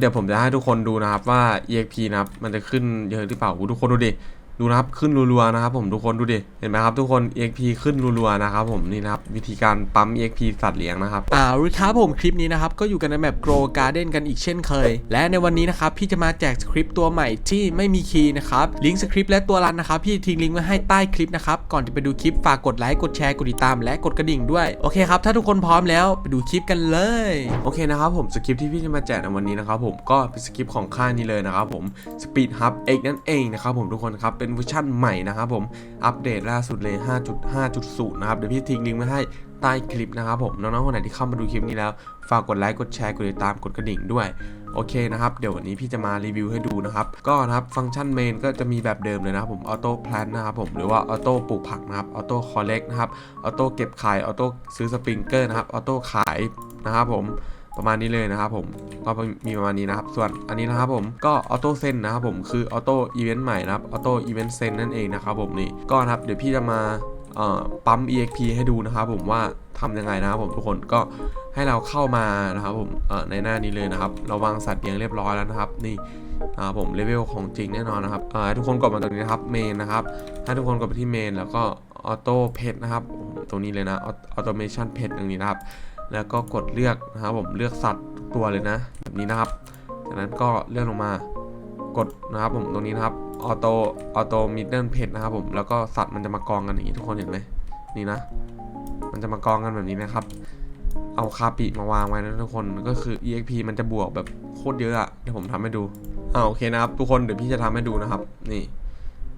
เดี๋ยวผมจะให้ทุกคนดูนะครับว่า EXP นะครับมันจะขึ้นเยอะหรือเปล่าทุกคนดูดิ ดูนะครับขึ้นรัวๆนะครับผมทุกคนดูดิเห็นไหมครับทุกคน EXP ขึ้นรัวๆนะครับผมนี่นะครับวิธีการปั๊ม EXP สัตว์เลี้ยงนะครับอ่าลูกค้าผมคลิปนี้นะครับก็อยู่กันในแบบ Grow Garden กันอีกเช่นเคย และในวันนี้นะครับพี่จะมาแจกสคริปต์ตัวใหม่ที่ไม่มีคีย์นะครับลิงก์สคริปต์และตัวรันนะครับพี่ทิ้งลิงก์ไว้ให้ใต้คลิปนะครับก่อนจะไปดูคลิปฝากกดไลค์กดแชร์กดติดตามและกดกระดิ่งด้วยโอเคครับถ้าทุกคนพร้อมแล้วไปดูคลิปกันเลยโอเคนะครับผมสคริปต์ที่พี่จะมาแจกในวันนี้นะครับผมก็เป็นสคริปต์ของค่ายนี้เลยนะครับผม Speed Hub X นั่นเองนะครับผมทุกคนครับเป็นเวอร์ชันใหม่นะครับผมอัปเดตล่าสุดเลย 5.5.0 นะครับ เดี๋ยวพี่ทิ้งลิงก์ไว้ให้ใต้คลิปนะครับผม น้องๆคนไหนที่เข้ามาดูคลิปนี้แล้ว ฝากกดไลค์กดแชร์กดติดตามกดกระดิ่งด้วยโอเคนะครับเดี๋ยววันนี้พี่จะมารีวิวให้ดูนะครับ ก็นะครับฟังก์ชันเมนก็จะมีแบบเดิมเลยนะครับผมออโต้แพลนนะครับผมหรือว่าออโต้ปลูกผักนะครับออโต้คอลเลกนะครับออโต้เก็บขายออโต้ซื้อสปริงเกอร์นะครับออโต้ขายนะครับผมประมาณนี้เลยนะครับผม ก็มีประมาณนี้นะครับ ส่วนอันนี้นะครับผมก็ออโต้เซนนะครับผมคือออโต้อีเวนต์ใหม่นะครับออโต้อีเวนต์เซนนั่นเองนะครับผมนี่ก็นะครับเดี๋ยวพี่จะมาปั๊ม EXP ให้ดูนะครับผมว่าทำยังไงนะครับผมทุกคนก็ให้เราเข้ามานะครับผมในหน้านี้เลยนะครับเราวางสัตว์เลี้ยงเรียบร้อยแล้วนะครับนี่นะครับผมเลเวลของจริงแน่นอนนะครับให้ทุกคนกดมาตรงนี้นะครับเมนนะครับให้ทุกคนกดไปที่เมนแล้วก็ออโต้เพจนะครับตรงนี้เลยนะออโตเมชันเพจตรงนี้นะครับ แล้วก็กดเลือกนะครับผมเลือกสัตว์ทุกตัวเลยนะ แบบนี้นะครับ จากนั้นก็เลื่อนลงมากดนะครับผมตรงนี้นะครับออโต้ออโต้มิดเดิลเพจนะครับผมแล้วก็สัตว์มันจะมากองกันอย่างนี้ทุกคนเห็นไหมนี่นะ มันจะมากองกันแบบนี้นะครับ เอาคาปิมาวางไว้นะทุกคนก็คือ exp มันจะบวกแบบโคตรเยอะอะเดี๋ยวผมทำให้ดูอ่าโอเคนะครับ ทุกคนเดี๋ยวพี่จะทำให้ดูนะครับ นี่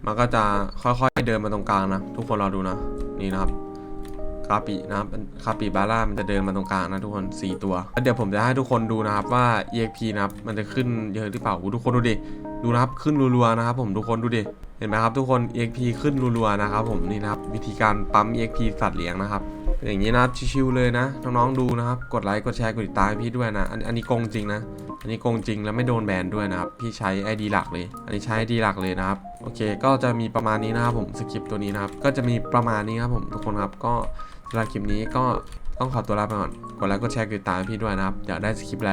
มันก็จะค่อยๆเดินมาตรงกลางนะ ทุกคนรอดูนะ นี่นะครับ คาปินะครับคาปิบาร่ามันจะเดินมาตรงกลางนะทุกคน 4 ตัวแล้วเดี๋ยวผมจะให้ทุกคนดูนะครับว่า EXP นะครับมันจะขึ้นเยอะหรือเปล่าทุกคนดูดิดูนะครับขึ้นรัวๆนะครับผมทุกคนดูดิเห็นไหมครับทุกคน EXP ขึ้นรัวๆนะครับผมนี่นะครับวิธีการปั๊ม EXP สัตว์เลี้ยงนะครับเป็นอย่างนี้นะครับชิวๆเลยนะน้องๆดูนะครับกดไลค์กดแชร์กดติดตามพี่ด้วยนะอันอันนี้โกงจริงนะอันนี้โกงจริงแล้วไม่โดนแบนด้วยนะครับพี่ใช้ ID หลักเลย อันนี้ใช้ ID หลักเลยนะครับโอเค ก็จะมีประมาณนี้นะครับผมสคริปต์ตัวนี้นะครับก็จะมีประมาณนี้ครับผมทุกคนครับก็ำหรับคลิปนี้ก็ต้องขอตัวลาไปก่อน กดไลค์ กดแชร์ กดติดตามพี่ด้วยนะครับ อยากได้สคริปต์อะไร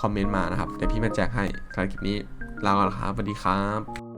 คอมเมนต์มานะครับ เดี๋ยวพี่มาแจกให้สำหรับคลิปนี้ลาก่อนครับสวัสดีครับ